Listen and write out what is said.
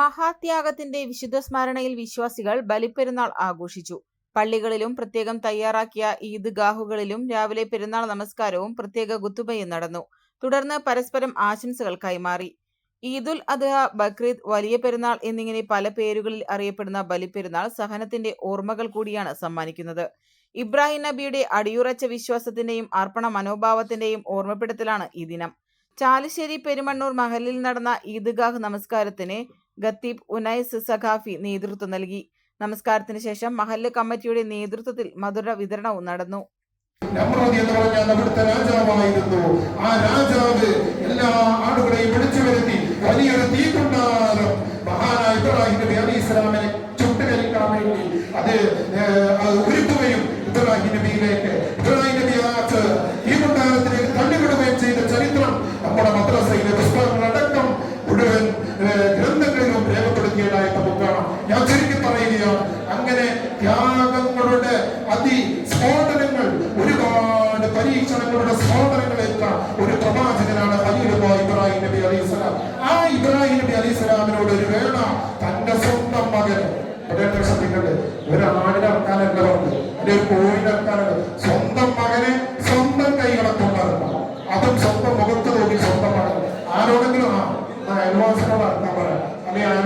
മഹാത്യാഗത്തിന്റെ വിശുദ്ധ സ്മരണയിൽ വിശ്വാസികൾ ബലിപ്പെരുന്നാൾ ആഘോഷിച്ചു. പള്ളികളിലും പ്രത്യേകം തയ്യാറാക്കിയ ഈദ്ഗാഹുകളിലും രാവിലെ പെരുന്നാൾ നമസ്കാരവും പ്രത്യേക കുത്തുബയും നടന്നു. തുടർന്ന് പരസ്പരം ആശംസകൾ കൈമാറി. ഈദുൽ അദ്ഹ ബക്രീദ് വലിയ പെരുന്നാൾ എന്നിങ്ങനെ പല പേരുകളിൽ അറിയപ്പെടുന്ന ബലിപ്പെരുന്നാൾ സഹനത്തിന്റെ ഓർമ്മകൾ കൂടിയാണ് സമ്മാനിക്കുന്നത്. ഇബ്രാഹിം നബിയുടെ അടിയുറച്ച വിശ്വാസത്തിന്റെയും അർപ്പണ മനോഭാവത്തിന്റെയും ഓർമ്മപ്പെടുത്തലാണ് ഈ ദിനം. ചാലിശ്ശേരി പെരുമണ്ണൂർ മഹലിൽ നടന്ന ഈദ്ഗാഹ് നമസ്കാരത്തിന് ഖത്തീബ് ഉനൈസ് സഖാഫി നേതൃത്വം നൽകി. നമസ്കാരത്തിന് ശേഷം മഹല്ല് കമ്മിറ്റിയുടെ നേതൃത്വത്തിൽ മധുര വിതരണവും നടന്നു. നമ്രൂദ് എന്ന് പറഞ്ഞാൽ അവിടുത്തെ രാജാവായിരുന്നു. ആ രാജാവ് എല്ലാ ആളുകളെയും വിളിച്ചു വരുത്തി വലിയൊരു തീകുണ്ടാരം മഹാനായ ഇബ്രാഹിം നബി അലി ഇസ്ലാമിനെ ചുട്ടുകരിക്കാൻ വേണ്ടി അത് ഒരുക്കുകയും ഇബ്രാഹിം നബിയിലേക്ക് അങ്ങനെ ത്യാഗങ്ങളുടെ അതി സ്ഫോടനങ്ങൾ ഒരുപാട് പരീക്ഷണങ്ങളുടെ സ്ഫോടനങ്ങളേറ്റ ഒരു പ്രവാചകനാണ് ഇബ്രാഹിം നബി അലൈഹി സ്വലാം. ആ ഇബ്രാഹിം നബി അലൈഹി സ്വലാമിനോട് ഒരു വേണ തന്റെ സ്വന്തം മകൻ. ശ്രദ്ധിക്കട്ടെ ഒരു കോഴിനെ സ്വന്തം മകനെ സ്വന്തം കൈകളെ കൊണ്ടിറക്കണം. അതും സ്വന്തം മുഖത്ത് നോക്കി സ്വന്തം മകൻ ആരോടെങ്കിലും ആ ആ അയൽവാസിനോട് ഇറക്കാൻ പറയാം അല്ലെങ്കിൽ അയൽവാസിന്റെ കുട്ടിനെ